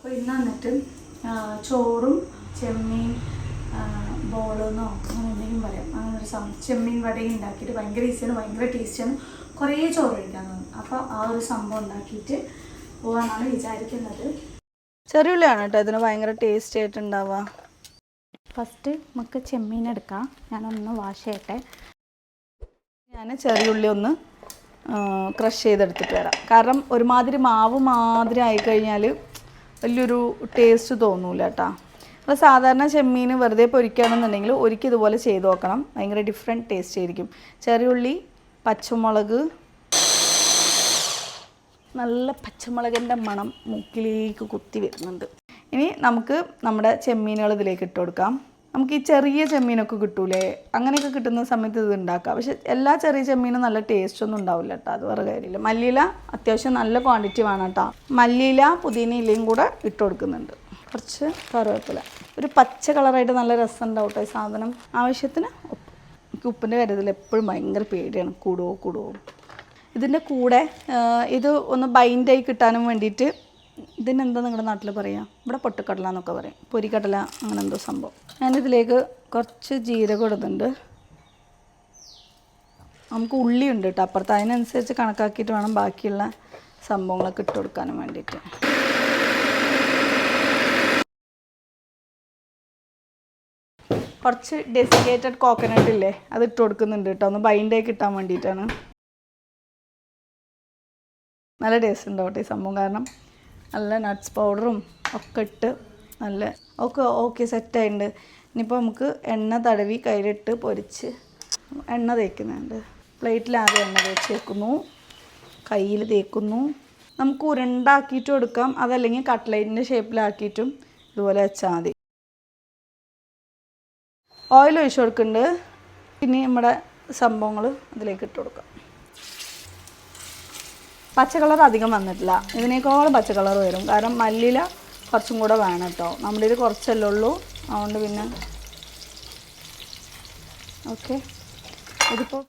അപ്പോൾ ഇന്ന് വന്നിട്ട് ചോറും ചെമ്മീൻ ബോളെന്നോ അങ്ങനെ എന്തെങ്കിലും പറയാം. അങ്ങനെ ഒരു സം ചെമ്മീൻ വടയും ഉണ്ടാക്കിയിട്ട് ഭയങ്കര ഈസിയാണ് ഭയങ്കര ടേസ്റ്റിയാണ് കുറേ ചോറ് കഴിക്കാൻ തോന്നും. അപ്പോൾ ആ ഒരു സംഭവം ഉണ്ടാക്കിയിട്ട് പോകാനാണ് വിചാരിക്കുന്നത്. ചെറിയ ഉള്ളിയാണ് കേട്ടോ ഇതിന് ഭയങ്കര ടേസ്റ്റ് ആയിട്ടുണ്ടാവുക. ഫസ്റ്റ് നമുക്ക് ചെമ്മീൻ എടുക്കാം. ഞാനൊന്ന് വാഷ് ചെയ്യട്ടെ. ഞാൻ ചെറിയ ഉള്ളി ഒന്ന് ക്രഷ് ചെയ്തെടുത്തിട്ട് വരാം. കാരണം ഒരുമാതിരി മാവ് മാതിരി ആയിക്കഴിഞ്ഞാൽ വലിയൊരു ടേസ്റ്റ് തോന്നൂല കേട്ടോ നമ്മൾ സാധാരണ ചെമ്മീൻ വെറുതെ പൊരിക്കുകയാണെന്നുണ്ടെങ്കിൽ ഒരിക്കൽ ഇതുപോലെ ചെയ്ത് നോക്കണം. ഭയങ്കര ഡിഫറെന്റ് ടേസ്റ്റ് ആയിരിക്കും. ചെറിയുള്ളി പച്ചമുളക് നല്ല പച്ചമുളകിന്റെ മണം മൂക്കിലേക്ക് കുത്തി വരുന്നുണ്ട്. ഇനി നമുക്ക് നമ്മുടെ ചെമ്മീനുകൾ ഇതിലേക്ക് ഇട്ട് കൊടുക്കാം. നമുക്ക് ഈ ചെറിയ ചെമ്മീനൊക്കെ കിട്ടൂലേ? അങ്ങനെയൊക്കെ കിട്ടുന്ന സമയത്ത് ഇത് ഉണ്ടാക്കാം. പക്ഷെ എല്ലാ ചെറിയ ചെമ്മീനും നല്ല ടേസ്റ്റ് ഒന്നും ഉണ്ടാവില്ല കേട്ടോ അത് വേറെ കാര്യമില്ല. മല്ലിയില അത്യാവശ്യം നല്ല ക്വാണ്ടിറ്റി വേണം കേട്ടോ മല്ലിയില പുതിന ഇലയും കൂടെ ഇട്ട് കൊടുക്കുന്നുണ്ട്. കുറച്ച് കറിവേപ്പില. ഒരു പച്ച കളറായിട്ട് നല്ല രസം ഉണ്ടാവും കേട്ടോ ഈ സാധനം. ആവശ്യത്തിന് ഉപ്പ്. എനിക്ക് ഉപ്പിന്റെ കാര്യത്തിൽ എപ്പോഴും ഭയങ്കര പേടിയാണ്. കൂടുവോ കൂടുവോ ഇതിന്റെ കൂടെ ഇത് ഒന്ന് ബൈൻഡായി കിട്ടാനും വേണ്ടിയിട്ട് ഇതിനെന്താ നിങ്ങളുടെ നാട്ടിൽ പറയുക ഇവിടെ പൊട്ടുക്കടല എന്നൊക്കെ പറയും. പൊരിക്കടല അങ്ങനെ എന്തോ സംഭവം ഞാനിതിലേക്ക് കുറച്ച് ജീരകം ഇടുന്നുണ്ട്. നമുക്ക് ഉള്ളി ഉണ്ട് കേട്ടോ അപ്പുറത്ത്. അതിനനുസരിച്ച് കണക്കാക്കിയിട്ട് വേണം ബാക്കിയുള്ള സംഭവങ്ങളൊക്കെ ഇട്ട് കൊടുക്കാനും വേണ്ടിയിട്ട്. കുറച്ച് ഡെസിക്കേറ്റഡ് കോക്കനട്ട് ഇല്ലേ? അത് ഇട്ട് കൊടുക്കുന്നുണ്ട് കേട്ടോ. ഒന്ന് ബൈൻഡായി കിട്ടാൻ വേണ്ടിയിട്ടാണ്. നല്ല ടേസ്റ്റ് ഉണ്ടാവട്ടെ ഈ സംഭവം? കാരണം നല്ല നട്ട്സ് പൗഡറും ഒക്കെ ഇട്ട് നല്ല ഒക്കെ ഓക്കെ സെറ്റായിട്ടുണ്ട് ഇനിയിപ്പോൾ നമുക്ക് എണ്ണ തടവി കയ്യിലിട്ട് പൊരിച്ച് എണ്ണ തേക്കുന്നുണ്ട്. പ്ലേറ്റിൽ ആദ്യം എണ്ണ തേച്ച് വെക്കുന്നു കയ്യിൽ തേക്കുന്നു. നമുക്ക് ഉരുണ്ടാക്കിയിട്ടും എടുക്കാം. അതല്ലെങ്കിൽ കട്ട്ലൈറ്റിന്റെ ഷേപ്പിലാക്കിയിട്ടും ഇതുപോലെ വെച്ചാൽ മതി. ഓയിൽ ഒഴിച്ചു കൊടുക്കുന്നുണ്ട്. പിന്നെ നമ്മുടെ സംഭവങ്ങൾ അതിലേക്ക് ഇട്ട് കൊടുക്കാം. പച്ച കളർ അധികം വന്നിട്ടില്ല. ഇതിനേക്കാളും പച്ച കളർ വരും. കാരണം മല്ലിയില കുറച്ചും കൂടെ വേണം കേട്ടോ നമ്മുടെ ഇത് കുറച്ചല്ലേ ഉള്ളൂ. അതുകൊണ്ട് പിന്നെ ഓക്കെ. ഇതിപ്പോൾ